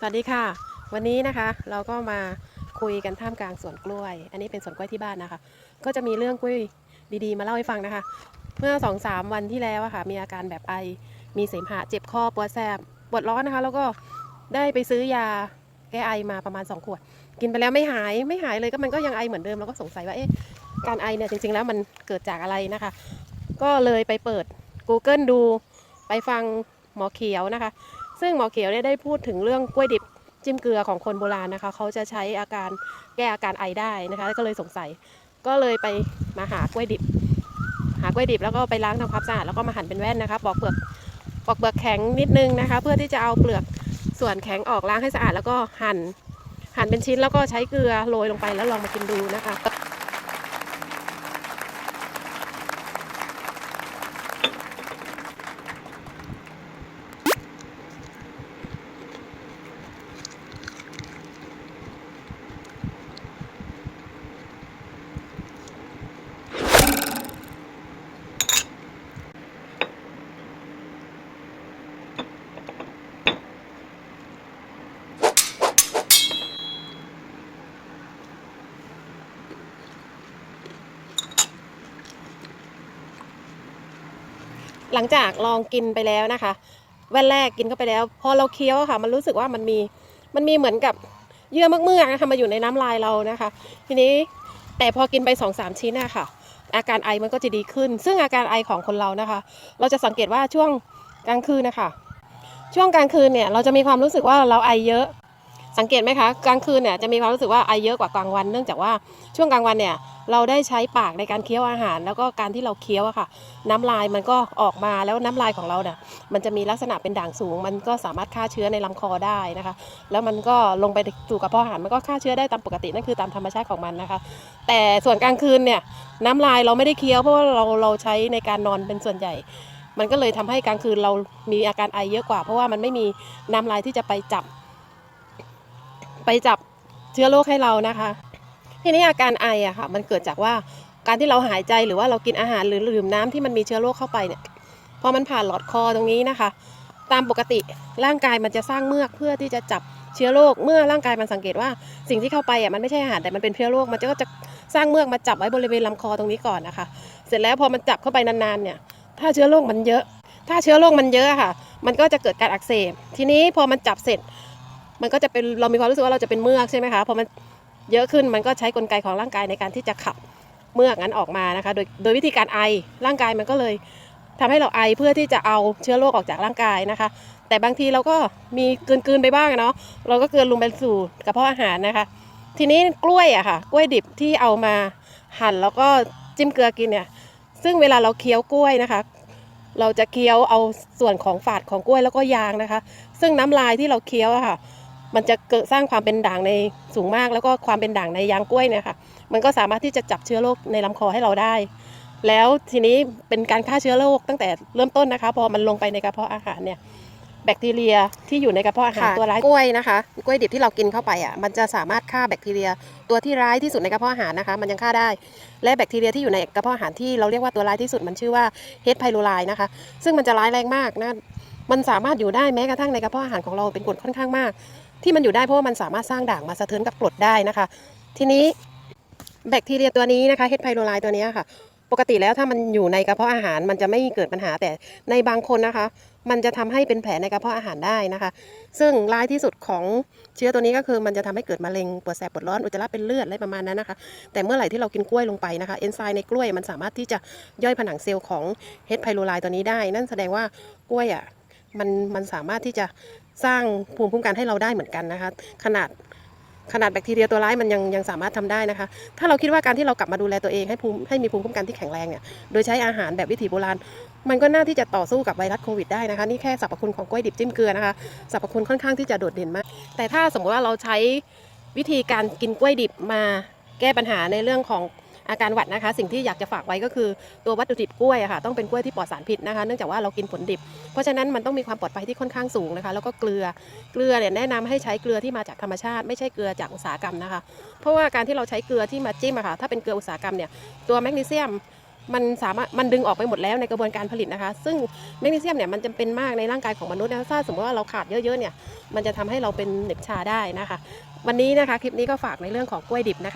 สวัสดีค่ะ วันนี้นะคะเราก็มาคุยกันท่ามกลางสวนกล้วย อันนี้เป็นสวนกล้วยที่บ้านนะคะ ก็จะมีเรื่องกล้วยดีๆ มาเล่าให้ฟังนะคะ เมื่อสองสามวันที่แล้วอะค่ะ มีอาการแบบไอ มีเสมหะเจ็บคอปวดแสบปวดร้อนนะคะ แล้วก็ได้ไปซื้อยาแก้ไอมาประมาณ 2 ขวด กินไปแล้วไม่หายไม่หายเลยก็มันก็ยังไอเหมือนเดิมเราก็สงสัยว่าเอ๊ะการไอเนี่ยจริงๆแล้วมันเกิดจากอะไรนะคะ ก็เลยไปเปิด Google ดูไปฟังหมอเขียวนะคะ ซึ่งหมอเขียวเนี่ยได้พูดถึงเรื่องกล้วยดิบจิ้มเกลือของคนโบราณนะคะ เขาจะใช้อาการแก้อาการไอได้นะคะ ก็เลยสงสัย ก็เลยไปมาหากล้วยดิบ หากล้วยดิบแล้วก็ไปล้างทำความสะอาดแล้วก็มาหั่นเป็นแว่นนะคะปอกเปลือกปอกเปลือกแข็งนิดนึงนะคะ เพื่อที่จะเอาเปลือกส่วนแข็งออกล้างให้สะอาดแล้วก็หั่น หั่นเป็นชิ้นแล้วก็ใช้เกลือโรยลงไปแล้วลองมากินดูนะคะ หลังจากลองกินไปแล้วนะคะ แว่นแรกกินเข้าไปแล้ว พอเราเคี้ยวค่ะ มันรู้สึกว่ามันมีมันมีเหมือนกับเยื่อเมือกๆนะคะมาอยู่ในน้ำลายเรานะคะ ทีนี้แต่พอกินไป2อสามชิ้นอะคะอาการไอมันก็จะดีขึ้น ซึ่งอาการไอของคนเรานะคะ เราจะสังเกตว่าช่วงกลางคืนนะคะช่วงกลางคืนเนี่ยเราจะมีความรู้สึกว่าเราไอเยอะ สังเกตไหมคะกลางคืนเนี่ยจะมีความรู้สึกว่าไอเยอะกว่ากลางวันเนื่องจากว่าช่วงกลางวันเนี่ยเราได้ใช้ปากในการเคี้ยวอาหาร แล้วก็การที่เราเคี้ยวอะค่ะ น้ำลายมันก็ออกมาแล้วน้ำลายของเราเนี่ยมันจะมีลักษณะเป็นด่างสูง มันก็สามารถฆ่าเชื้อในลำคอได้นะคะ แล้วมันก็ลงไปสู่กระเพาะอาหารมันก็ฆ่าเชื้อได้ตามปกตินั่นคือตามธรรมชาติของมันนะคะ แต่ส่วนกลางคืนเนี่ยน้ำลายเราไม่ได้เคี้ยวเพราะว่าเราเราใช้ในการนอนเป็นส่วนใหญ่มันก็เลยทำให้กลางคืนเรามีอาการไอเยอะกว่า เพราะว่ามันไม่มีน้ำลายที่จะไปจับ ไปจับเชื้อโรคให้เรานะคะ ทีนี้อาการไออะค่ะ มันเกิดจากว่าการที่เราหายใจหรือว่าเรากินอาหารหรือดื่มน้ำที่มันมีเชื้อโรคเข้าไปเนี่ยพอมันผ่านหลอดคอตรงนี้นะคะ ตามปกติร่างกายมันจะสร้างเมือกเพื่อที่จะจับเชื้อโรคเมื่อร่างกายมันสังเกตว่าสิ่งที่เข้าไปอะมันไม่ใช่อาหารแต่มันเป็นเชื้อโรคมันก็จะสร้างเมือกมาจับไว้บริเวณลำคอตรงนี้ก่อนนะคะ เสร็จแล้วพอมันจับเข้าไปนานๆเนี่ยถ้าเชื้อโรคมันเยอะ ถ้าเชื้อโรคมันเยอะค่ะ มันก็จะเกิดการอักเสบ ทีนี้พอมันจับเสร็จ มันก็จะเป็นเรามีความรู้สึกว่าเราจะเป็นเมือกใช่ไหมคะพอมันเยอะขึ้นมันก็ใช้กลไกของร่างกายในการที่จะขับเมือกนั้นออกมานะคะ โดยโดยวิธีการไอร่างกายมันก็เลยทำให้เราไอเพื่อที่จะเอาเชื้อโรคออกจากร่างกายนะคะ แต่บางทีเราก็มีเกลืนๆไปบ้างเนาะเราก็เกลืนลงไปสู่กระเพาะอาหารนะคะ ทีนี้กล้วยอะค่ะกล้วยดิบที่เอามาหั่นแล้วก็จิ้มเกลือกินเนี่ยซึ่งเวลาเราเคี้ยวกล้วยนะคะ เราจะเคี้ยวเอาส่วนของฝาดของกล้วยแล้วก็ยางนะคะ ซึ่งน้ำลายที่เราเคี้ยวอะค่ะ มันจะเกิดสร้างความเป็นด่างในสูงมาก แล้วก็ความเป็นด่างในยางกล้วยเนี่ยค่ะ มันก็สามารถที่จะจับเชื้อโรคในลำคอให้เราได้ แล้วทีนี้เป็นการฆ่าเชื้อโรคตั้งแต่เริ่มต้นนะคะ พอมันลงไปในกระเพาะอาหารเนี่ยแบคทีเรียที่อยู่ในกระเพาะอาหารค่ะตัวร้ายกล้วยนะคะกล้วยดิบที่เรากินเข้าไปอะมันจะสามารถฆ่าแบคทีเรียตัวที่ร้ายที่สุดในกระเพาะอาหารนะคะ มันยังฆ่าได้ และแบคทีเรียที่อยู่ในกระเพาะอาหารที่เราเรียกว่าตัวร้ายที่สุดมันชื่อว่าเฮดไพโลไลนะคะ ซึ่งมันจะร้ายแรงมากนะมันสามารถอยู่ได้แม้กระทั่งในกระเพาะอาหารของเราเป็นกรดค่อนข้างมาก ที่มันอยู่ได้เพราะว่ามันสามารถสร้างด่างมาสะเทือนกับกรดได้นะคะ ทีนี้แบคทีเรียตัวนี้นะคะเฮดไพโลไลตัวนี้ค่ะ ปกติแล้วถ้ามันอยู่ในกระเพาะอาหารมันจะไม่เกิดปัญหาแต่ในบางคนนะคะ มันจะทำให้เป็นแผลในกระเพาะอาหารได้นะคะ ซึ่งร้ายที่สุดของเชื้อตัวนี้ก็คือมันจะทำให้เกิดมะเร็งปวดแสบปวดร้อนอุจจาระเป็นเลือดอะไรประมาณนั้นนะคะ แต่เมื่อไหร่ที่เรากินกล้วยลงไปนะคะเอนไซม์ในกล้วยมันสามารถที่จะย่อยผนังเซลล์ของเฮดไพโลไลตัวนี้ได้ นั่นแสดงว่ากล้วยอะมันมันสามารถที่จะ สร้างภูมิคุ้มกันให้เราได้เหมือนกันนะคะ ขนาดขนาดแบคทีเรียตัวร้ายมันยังยังสามารถทำได้นะคะ ถ้าเราคิดว่าการที่เรากลับมาดูแลตัวเองให้ภูมิให้มีภูมิคุ้มกันที่แข็งแรงเนี่ย โดยใช้อาหารแบบวิถีโบราณ มันก็น่าที่จะต่อสู้กับไวรัสโควิดได้นะคะ นี่แค่สรรพคุณของกล้วยดิบจิ้มเกลือนะคะ สรรพคุณค่อนข้างที่จะโดดเด่นมาก แต่ถ้าสมมติว่าเราใช้วิธีการกินกล้วยดิบมาแก้ปัญหาในเรื่องของ อาการหวัดนะคะ สิ่งที่อยากจะฝากไว้ก็คือตัววัตถุดิบกล้วยค่ะต้องเป็นกล้วยที่ปลอดสารพิษนะคะ เนื่องจากว่าเรากินผลดิบ เพราะฉะนั้นมันต้องมีความปลอดภัยที่ค่อนข้างสูงนะคะ แล้วก็เกลือเกลือเนี่ยแนะนำให้ใช้เกลือที่มาจากธรรมชาติ ไม่ใช่เกลือจากอุตสาหกรรมนะคะ เพราะว่าการที่เราใช้เกลือที่มาจิ้มอะค่ะถ้าเป็นเกลืออุตสาหกรรมเนี่ยตัวแมกนีเซียมมันสามารถมันดึงออกไปหมดแล้วในกระบวนการผลิตนะคะ ซึ่งแมกนีเซียมเนี่ยมันจำเป็นมากในร่างกายของมนุษย์นะถ้าสมมติว่าเราขาดเยอะๆเนี่ยมันจะทำให้เราเป็นเหน็บชาได้นะคะ วันนี้นะคะคลิปนี้ก็ฝากในเรื่องของกล้วยดิบนะคะ